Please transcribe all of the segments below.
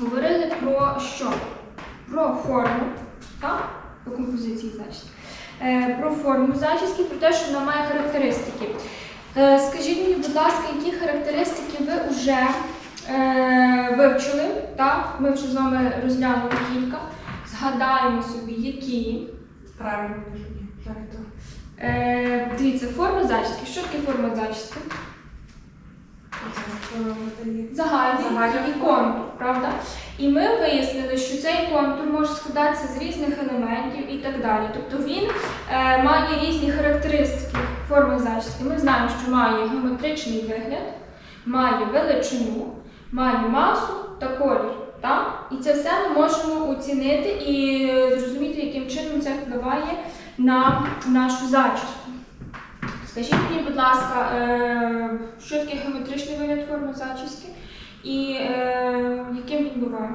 говорили про що? Про форму, так? По композиції зачіски. Е, про форму зачіски, про те, що вона має характеристики. Е, скажіть мені, будь ласка, які характеристики ви вже е, вивчили? Так? Ми вже з вами розглянули кілька. Згадаємо собі, які. Правильно. Е, дивіться, форма зачіски. Що таке форма зачіски? Видає. Загальний Загальний. і контур, правда? І ми вияснили, що цей контур може складатися з різних елементів і так далі. Тобто він е, має різні характеристики форми зачіски. Ми знаємо, що має геометричний вигляд, має величину, має масу та колір. Так? І це все ми можемо оцінити і зрозуміти, яким чином це впливає на нашу зачіску. Скажіть мені, будь ласка, е, що таке геометричний вигляд форми зачіски і е, яким він буває?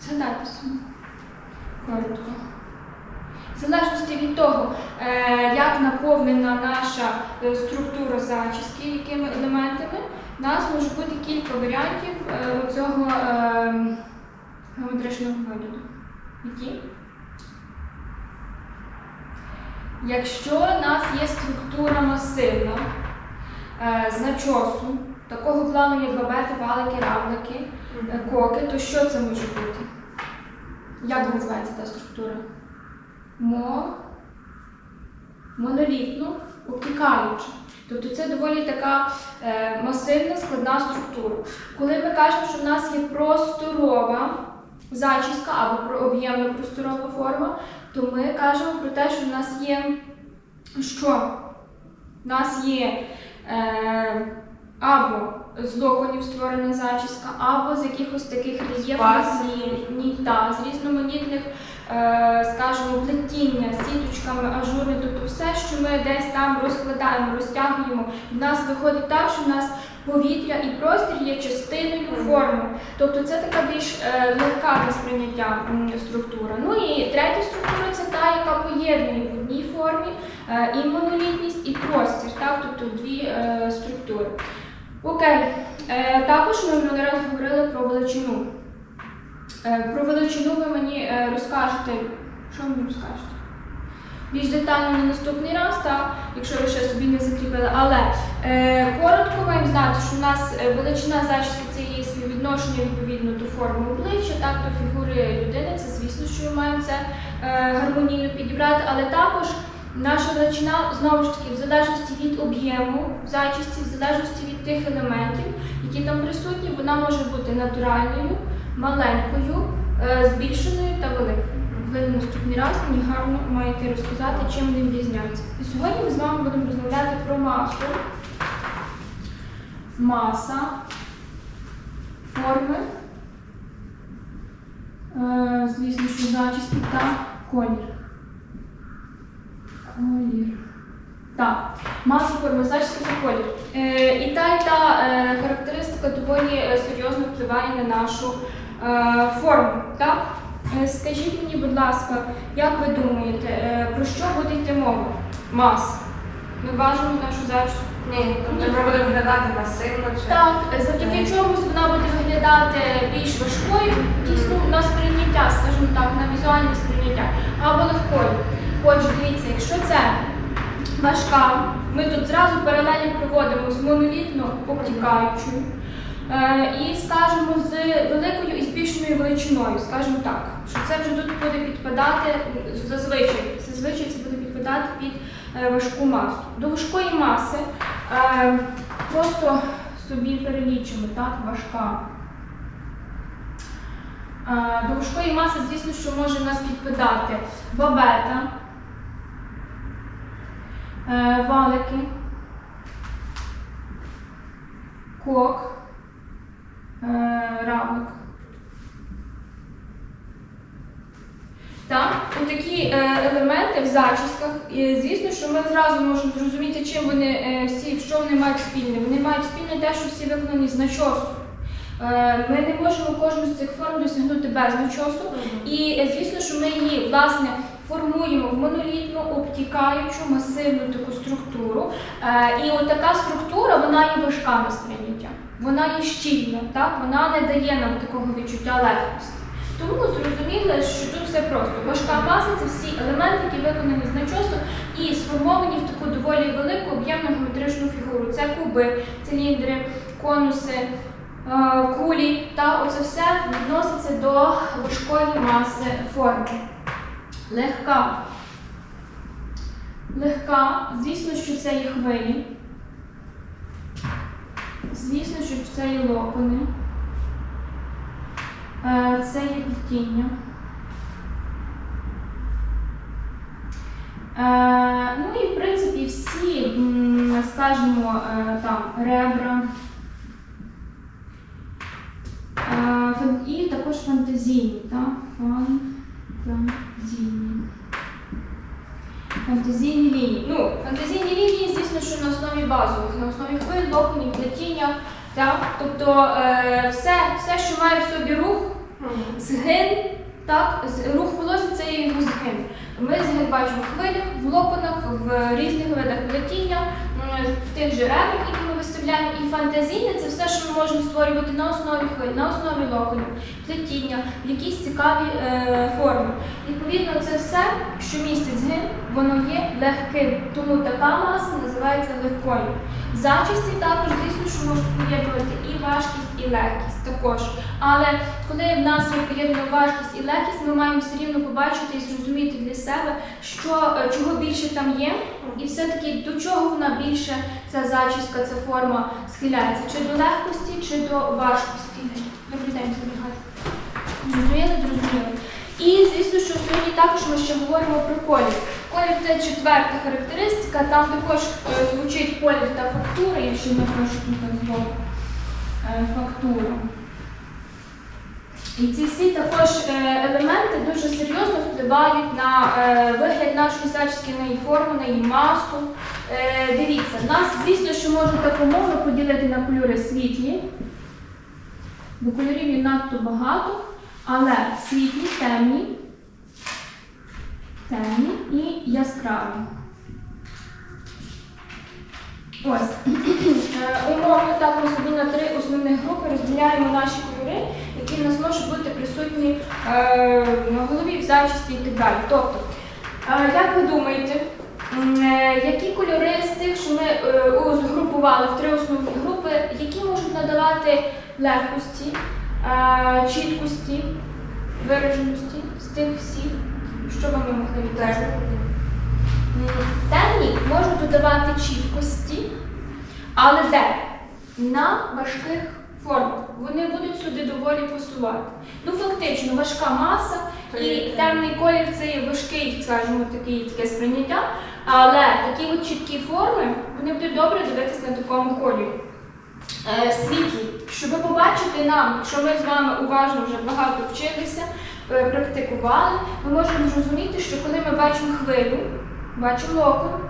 Згадайте собі. Коротко. В залежності від того, е, як наповнена наша структура зачіски, якими елементами, у нас може бути кілька варіантів цього е, геометричного вигляду. Які? Якщо у нас є структура масивна е, з начосу, такого плану, як бабети, валики, равлики, е, коки, то що це може бути? Як називається та структура? Мо... Монолітно обтікаюча. Тобто це доволі така е, масивна складна структура. Коли ми кажемо, що в нас є просторова зачіска або об'ємна просторова форма, то ми кажемо про те, що в нас є що? У нас є е, або з локонів створена зачіска, або з якихось таких рельєфних та, з різноманітних, е, скажімо, плетіння, сіточками, ажурами, тобто все, що ми десь там розкладаємо, розтягуємо, в нас виходить так, що в нас повітря і простір є частиною форми. Тобто це така більш е, легка для сприйняття структура. Ну і третя структура це та, яка поєднує в одній формі е, і монолітність, і простір, так? тобто дві е, структури. Окей, також ми минулий раз говорили про величину. Про величину ви мені розкажете. Що ви мені розкажете? Більш детально на наступний раз, так, якщо ви ще собі не закріпили. Але е, коротко маємо знати, що у нас е, величина зачіски це є співвідношення відповідно до форми обличчя, так, до фігури людини. Це звісно, що ми маємо це е, гармонійно підібрати, але також наша величина знову ж таки в залежності від об'єму в зачісті, в залежності від тих елементів, які там присутні, вона може бути натуральною, маленькою, е, збільшеною та великою. Ви наступний раз мені гарно маєте розказати, чим вони відрізняються. І сьогодні ми з вами будемо розмовляти про масу, маса, форми, е, звісно, що зачіски та колір. Колір. Так, маса форми зачіски та колір. Е, і та, і та е, характеристика доволі серйозно впливає на нашу форму. Так? Е, Скажіть мені, будь ласка, як ви думаєте, е, про що буде йти мова? Маса. Ми важимо нашу зачіску. Ні, тобто вона буде виглядати масивно чи. Так, завдяки чомусь вона буде виглядати більш важкою, дійсно на сприйняття, скажімо так, на візуальне сприйняття, або легкою. Отже, дивіться, якщо це важка, ми тут зразу паралелі проводимо з монолітно обтікаючою. Е, і скажемо з великою і збільшеною величиною, скажімо так, що це вже тут буде підпадати зазвичай. Зазвичай це буде підпадати під е, важку масу. До важкої маси е, просто собі перелічимо, так, важка. До важкої маси, звісно, що може в нас підпадати бабета, валики, кок, е. Так, такі е, елементи в зачісках. І, звісно, що ми зразу можемо зрозуміти, чим вони е, всі, що вони мають спільне. Вони мають спільне те, що всі виконані з начосу. Ми не можемо кожну з цих форм досягнути без начосу. І звісно, що ми її власне формуємо в монолітну, обтікаючу, масивну таку структуру. І от така структура вона є важка на сприйняття. Вона є щільна, так? вона не дає нам такого відчуття легкості. Тому зрозуміло, що тут все просто. Важка маса це всі елементи, які виконані з начосу і сформовані в таку доволі велику об'ємну геометричну фігуру. Це куби, циліндри, конуси, е, кулі. Та оце все відноситься до важкої маси форми. Легка. Легка, звісно, що це є хвилі. Звісно, що це є лопани. Е, Це є плетіння. Е, Ну і в принципі всі, скажімо, е, там ребра. І також фантазійні, так? Фантазійні. Фантазійні лінії. Ну, фантазійні лінії, що на основі базових, на основі хвиль, лопанів, плетіння. Так? Тобто е, все, все, що має в собі рух, згин, так, з- рух волосся це є його згин. Ми згин бачимо в хвилях, в лопанах, в різних видах плетіння, в тих же ребрах, які ми виставляємо. І фантазійне це все, що ми можемо створювати на основі хвиль, на основі лопанів, плетіння, в якісь цікаві е, форми. Відповідно, це все, що містить згин, воно є легким. Тому така маса називається легкою. Зачисті також, звісно, що можуть поєднувати і важкість, і легкість також. Але коли в нас є поєднана важкість і легкість, ми маємо все рівно побачити і зрозуміти для себе, що, е, чого більше там є, і все-таки до чого вона більше, ця зачіска, ця форма схиляється, чи до легкості, чи до важкості. Добрий день. Зрозуміли, зрозуміли. І звісно, що сьогодні також ми ще говоримо про колір. Колір це четверта характеристика, там також е, звучить колір та фактура, я ще напишу тут е, фактуру. І ці всі також е, елементи дуже серйозно впливають на е, вигляд нашої зачіски, на її на її масу. Е, Дивіться, нас, звісно, що можна так умовно поділити на кольори світлі, бо кольорів є надто багато, але світлі, темні, темні і яскраві. Ось. Е, Умовно так ми собі на три основних групи розділяємо наші кольори, які в нас можуть бути присутні е, на голові, в зачісті і так далі. Тобто, е, як ви думаєте, які кольори з тих, що ми згрупували в три основні групи, які можуть надавати легкості, чіткості, вираженості з тих всіх, що ви могли відразити? Темні можуть додавати чіткості, але де? На важких формах. Вони будуть сюди доволі посувати. Ну, фактично, важка маса і темний колір це є важкий, скажімо, такий, таке сприйняття. Але такі от чіткі форми, вони будуть добре дивитися на такому кольорі. Е, світлі, щоб побачити нам, якщо ми з вами уважно вже багато вчилися, е, практикували, ми можемо зрозуміти, що коли ми бачимо хвилю, бачимо локон,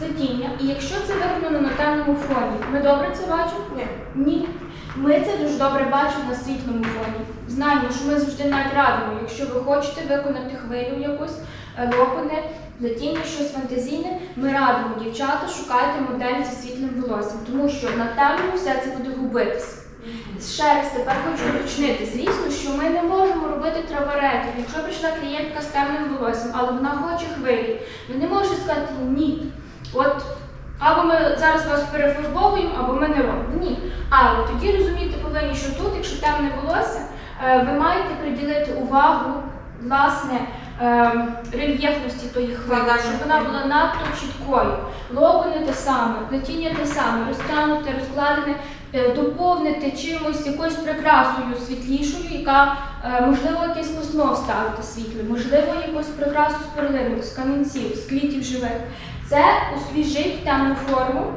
плетіння, і якщо це виконано на темному фоні, ми добре це бачимо? Ні. Ні. Ми це дуже добре бачимо на світлому фоні. Знаємо, що ми завжди навіть радимо, якщо ви хочете виконати хвилю якусь, е, лопане, плетіння, щось фантазійне, ми радимо дівчата, шукайте модель зі світлим волоссям, тому що на темному все це буде губитись. Ще раз тепер хочу уточнити. Звісно, що ми не можемо робити трафаретів. Якщо прийшла клієнтка з темним волоссям, але вона хоче хвилі, ви не можете сказати ні. От або ми зараз вас перефарбовуємо, або ми не робимо. Ні. Але тоді розуміти повинні, що тут, якщо темне волосся, е, ви маєте приділити увагу власне е, рельєфності тої Складання щоб вона була надто чіткою. Лобане те саме, плетіння те саме, розтягнуте, розкладене, е, доповнити чимось, якоюсь прикрасою світлішою, яка можливо якесь письмо вставити світле, можливо, якусь прикрасу з перлинок, з камінців, з квітів живих. Це освіжить темну форму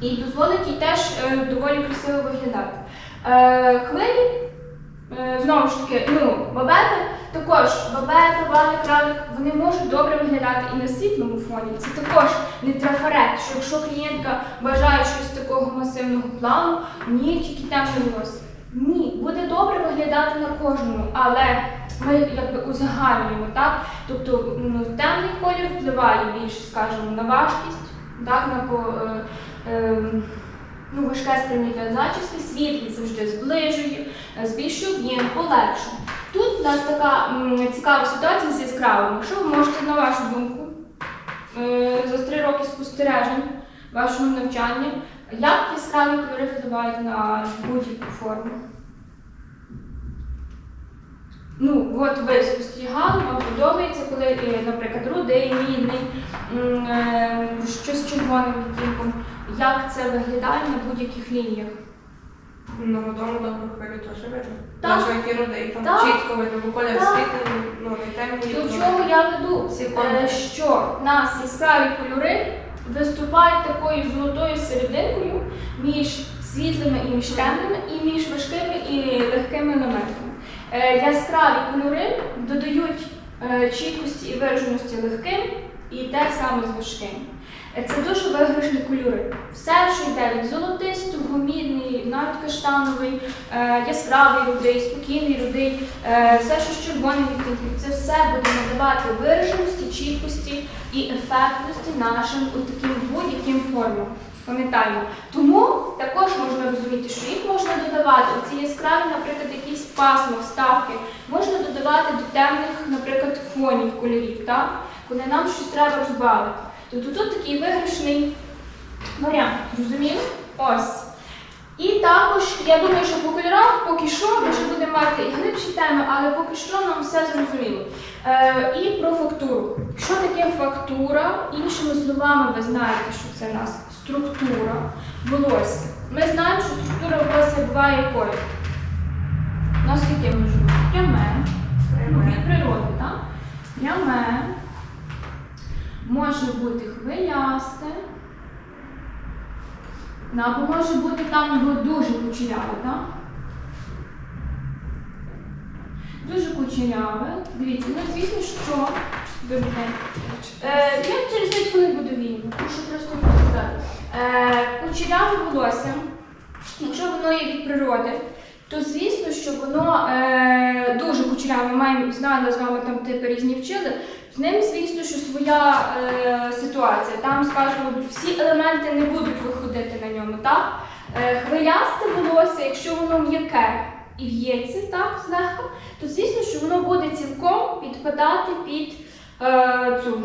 і дозволить їй теж е, доволі красиво виглядати. Е, хвилі, е, знову ж таки, ну, бабети, також бабета, валик, кралик, вони можуть добре виглядати і на світлому фоні. Це також не трафарет, що якщо клієнтка бажає щось такого масивного плану, ні, тільки темне волосся. Ні, буде добре виглядати на кожному, але ми якби узагальнюємо, так? Тобто ну, темний колір впливає більше, скажімо, на важкість, так, на по, е, е, ну, важке сприйняття зачіски, світлі завжди зближує, е, збільшує об'єм, полегшує. Тут у нас така м, цікава ситуація з яскравими. Якщо ви можете, на вашу думку, е, за три роки спостережень вашого навчання, як яскраві кольори впливають на будь-яку форму? Ну, от ви спостерігали, вам подобається, коли, е, наприклад, рудий, мідний, е, щось червоним відтінком. Як це виглядає на будь-яких лініях? На водому добру хвилю теж видно. Так. Навіть які родий, там Так. чітко видно, бо колір Так. світлий, ну не темний. До ну, чого я веду? Всі Е. Що в нас яскраві кольори виступають такою золотою серединкою між світлими і між темними, і між важкими і легкими елементами. Е, Яскраві кольори додають е, чіткості і вираженості легким і те саме з важким. Е, Це дуже виграшні кольори. Все, що йде від золотистого, мідний, навіть каштановий, е, яскравий рудий, спокійний рудий, е, все, що з червоним відтінком, це все буде надавати вираженості, чіткості і ефектності нашим от таким будь-яким формам. Пам'ятаємо. Тому також можна розуміти, що їх можна додавати. Оці яскраві, наприклад, якісь пасма, вставки, можна додавати до темних, наприклад, фонів кольорів, так? коли нам щось треба розбавити. Тобто тут такий виграшний варіант. Розуміли? Ось. І також, я думаю, що по кольорах поки що ми ще будемо мати і глибші теми, але поки що нам все зрозуміло. Е, і про фактуру. Що таке фактура? Іншими словами, ви знаєте, що це у нас структура волосся. Ми знаємо, що структура волосся буває якою? У нас яке може бути? Пряме. Ну, від природи, так? Пряме. Може бути хвилясте. Ну, або може бути там дуже кучеряве, так? Дуже кучеряве. Дивіться, ну звісно, що. Вибачте. Е, я через 5 хвилин буду вільно, прошу просто не сказати. Е, кучеряве волосся, якщо воно є від природи, то звісно, що воно е, дуже кучеряве. Ми маємо знали з вами там типи різні вчили. Ним, звісно, що своя е, ситуація. Там, скажімо, всі елементи не будуть виходити на ньому, так? Е, хвилясте волосся, якщо воно м'яке і в'ється так злегка, то звісно, що воно буде цілком підпадати під е, цю.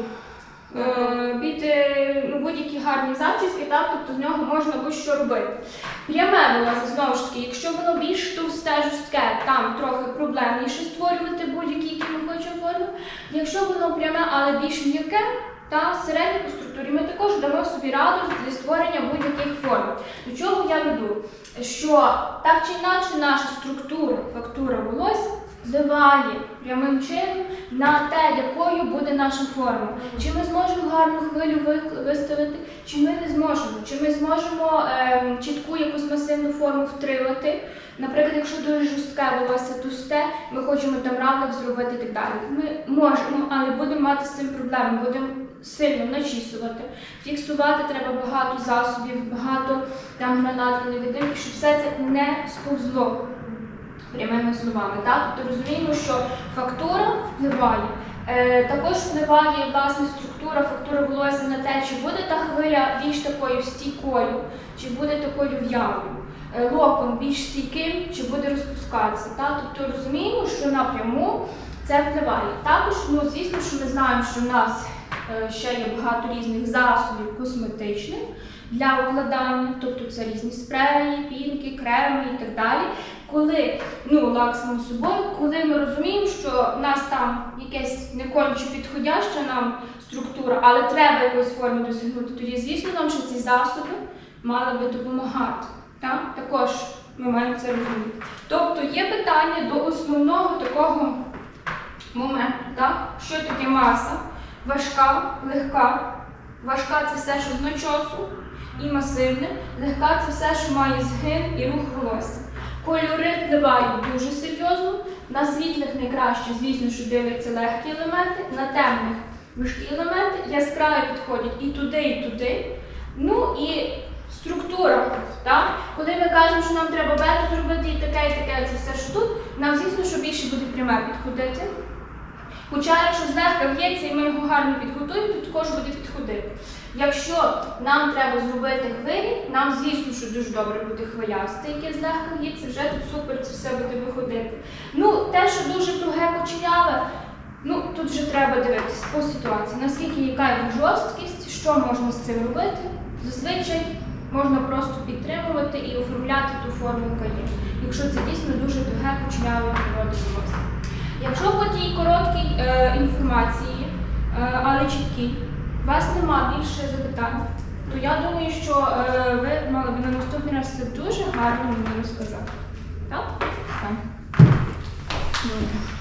е, Під е, гарні зачіски, так, тобто з нього можна будь-що робити. Пряме волосся, знову ж таки, якщо воно більш товсте, жорстке, там трохи проблемніше створювати будь-які, які ми хочемо форми. Якщо воно пряме, але більш м'яке, та середнє по структурі, ми також дамо собі раду для створення будь-яких форм. До чого я веду? Що так чи інакше наша структура, фактура волосся впливає прямим чином на те, якою буде наша форма. Чи ми зможемо гарну хвилю ви- виставити, чи ми не зможемо, чи ми зможемо ем, чітку якусь масивну форму втримати. Наприклад, якщо дуже жорстке волосся тусте, ми хочемо там равлик зробити і так далі. Ми можемо, але будемо мати з цим проблеми, будемо сильно начісувати. Фіксувати треба багато засобів, багато там гранат невидимки, щоб все це не сповзло прямими словами. Так? Тобто розуміємо, що фактура впливає. Е, також впливає власне структура, фактура волосся на те, чи буде та хвиля більш такою стійкою, чи буде такою в'ялою. Е, локон більш стійким, чи буде розпускатися. Так? Тобто розуміємо, що напряму це впливає. Також, ну, звісно, що ми знаємо, що в нас е, ще є багато різних засобів косметичних для укладання, тобто це різні спреї, пінки, креми і так далі. Коли ну, лак собою, коли ми розуміємо, що в нас там якась не конче підходяща нам структура, але треба якоїсь форми досягнути, тоді, звісно, нам що ці засоби мали би допомагати. Так? Також ми маємо це розуміти. Тобто є питання до основного такого моменту, так? що таке маса, важка, легка. Важка це все, що з начосу і масивне, легка це все, що має згин і рух волосся. Кольори впливають дуже серйозно. На світлих найкраще, звісно, що дивляться легкі елементи, на темних важкі елементи, яскраві підходять і туди, і туди. Ну і структура. Так? Коли ми кажемо, що нам треба бету зробити і таке, і таке, це все, що тут, нам звісно, що більше буде пряме підходити. Хоча, якщо злегка в'ється і ми його гарно підготуємо, то також буде підходити. Якщо нам треба зробити хвилі, нам звісно, що дуже добре буде хвилясти, яке злегка в'ється, вже тут супер це все буде виходити. Ну, те, що дуже туге кучеряве, ну тут вже треба дивитися по ситуації, наскільки яка його жорсткість, що можна з цим робити. Зазвичай можна просто підтримувати і оформляти ту форму, яка є. Якщо це дійсно дуже туге кучеряве природи волосся. Якщо по тій короткій е, інформації, е, але чіткій, у вас нема більше запитань, то я думаю, що е, ви мали б на наступний раз це дуже гарно мені розказати. Так? Так. Добре.